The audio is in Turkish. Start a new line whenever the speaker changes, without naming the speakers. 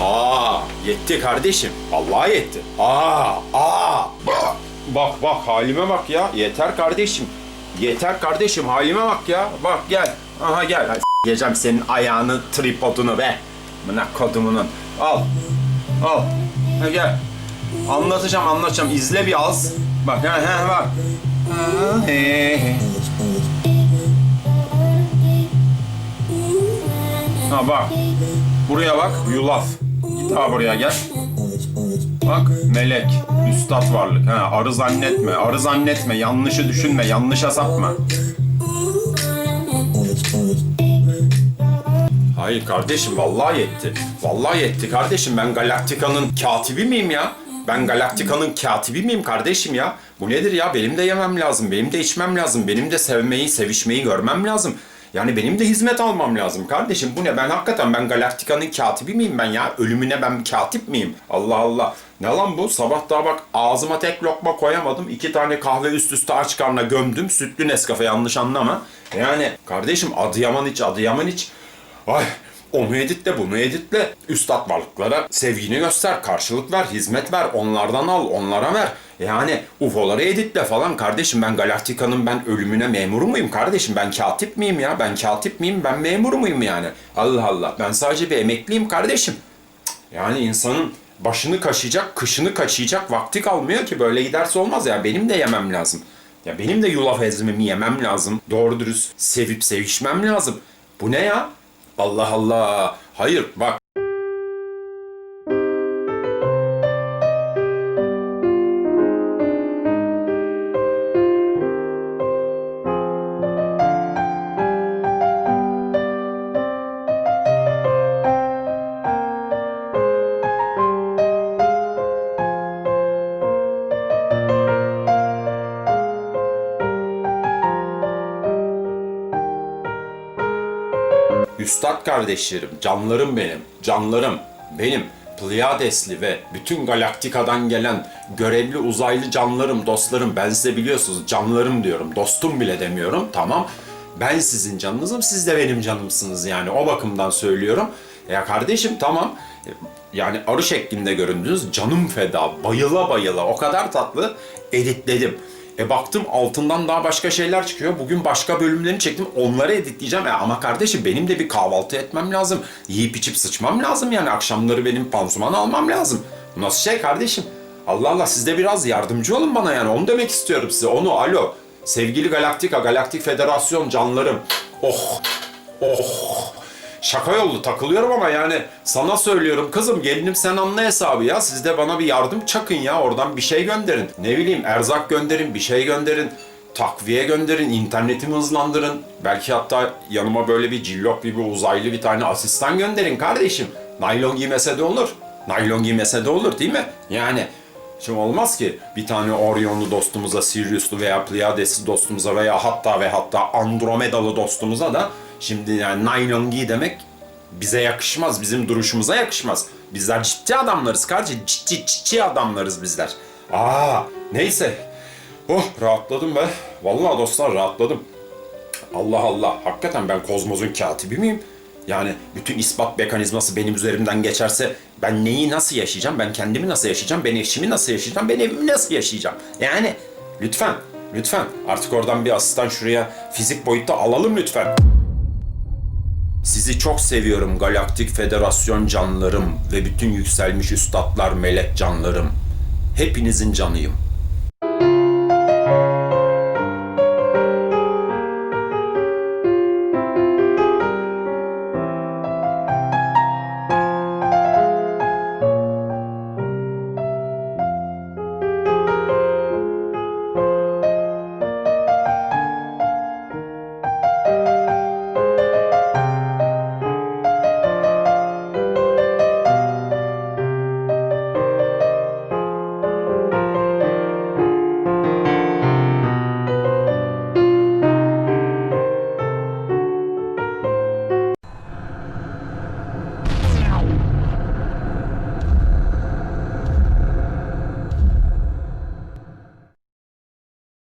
Aa, yetti kardeşim. Vallahi yetti. Aa, aa. Bak, bak, halime bak ya. Yeter kardeşim. Yeter kardeşim halime bak ya. Bak gel. Aha gel. Ay, Yiyeceğim senin ayağını, tripodunu be. Bına kodumunun. Al. Al. Ha, gel. Anlatacağım, anlatacağım. İzle bir az. Bak, he he bak. Ha, he, he. Ha bak. Buraya bak. Yulaf. Daha buraya gel. Bak melek. Üstad varlık. Ha, arı zannetme. Arı zannetme. Yanlışı düşünme. Yanlışa sapma. Hayır kardeşim vallahi yetti. Vallahi yetti kardeşim. Ben Galaktika'nın katibi miyim ya? Ben Galaktika'nın katibi miyim kardeşim ya? Bu nedir ya? Benim de yemem lazım. Benim de içmem lazım. Benim de sevmeyi, sevişmeyi görmem lazım. Yani benim de hizmet almam lazım kardeşim. Bu ne? Ben hakikaten ben Galaktika'nın katibi miyim ben ya? Ölümüne ben katip miyim? Allah Allah. Ne lan bu? Sabah daha bak ağzıma tek lokma koyamadım. İki tane kahve üst üste aç karnına gömdüm. Sütlü Nescafe yanlış anlama. Yani kardeşim Adıyaman iç, Adıyaman iç. Ay onu editle bunu editle. Üstad varlıklara sevgini göster, karşılık ver, hizmet ver, onlardan al, onlara ver. Yani UFO'ları editle falan kardeşim ben Galaktika'nın ben ölümüne memuru muyum kardeşim? Ben katip miyim ya? Ben katip miyim? Ben memur muyum yani? Allah Allah. Ben sadece bir emekliyim kardeşim. Yani insanın başını kaşıyacak, kışını kaşıyacak vakti kalmıyor ki böyle giderse olmaz ya. Benim de yemem lazım. Ya benim de yulaf ezmemi yemem lazım. Doğru dürüst sevip sevişmem lazım. Bu ne ya? Allah Allah. Hayır bak. Üstad kardeşlerim, canlarım benim, canlarım benim. Pleiadesli ve bütün galaktikadan gelen görevli uzaylı canlarım, dostlarım. Ben size biliyorsunuz canlarım diyorum, dostum bile demiyorum. Tamam, ben sizin canınızım, siz de benim canımsınız yani. O bakımdan söylüyorum. Ya kardeşim tamam, yani arı şeklinde göründünüz, canım feda, bayıla bayıla, o kadar tatlı editledim. E baktım altından daha başka şeyler çıkıyor. Bugün başka bölümlerini çektim. Onları editleyeceğim. E ama kardeşim benim de bir kahvaltı etmem lazım. Yiyip içip sıçmam lazım yani. Akşamları benim pansuman almam lazım. Nasıl şey kardeşim? Allah Allah siz de biraz yardımcı olun bana yani. Onu demek istiyorum size. Onu alo. Sevgili Galaktika, Galaktik Federasyon canlarım. Oh, oh. Şaka yollu takılıyorum ama yani sana söylüyorum kızım gelinim sen anla hesabı ya. Siz de bana bir yardım çakın ya oradan bir şey gönderin. Ne bileyim erzak gönderin, bir şey gönderin. Takviye gönderin, internetimi hızlandırın. Belki hatta yanıma böyle bir cillop gibi uzaylı bir tane asistan gönderin kardeşim. Naylon giymese de olur. Naylon giymese de olur değil mi? Yani Şimdi olmaz ki bir tane Orion'lu dostumuza, Sirius'lu veya Pleiades'li dostumuza veya hatta ve hatta Andromedalı dostumuza da şimdi yani naylon giy demek bize yakışmaz, bizim duruşumuza yakışmaz. Bizler ciddi adamlarız kardeşim, ciddi ciddi adamlarız bizler. Aa, neyse. Oh rahatladım be. Vallahi dostlar rahatladım. Allah Allah. Hakikaten ben kozmosun katibi miyim? Yani bütün ispat mekanizması benim üzerimden geçerse ben neyi nasıl yaşayacağım? Ben kendimi nasıl yaşayacağım? Ben eşimi nasıl yaşayacağım? Ben evimi nasıl yaşayacağım? Yani lütfen, lütfen artık oradan bir asistan şuraya fizik boyutta alalım lütfen. Sizi çok seviyorum Galaktik Federasyon canlarım ve bütün yükselmiş üstadlar melek canlarım. Hepinizin canıyım.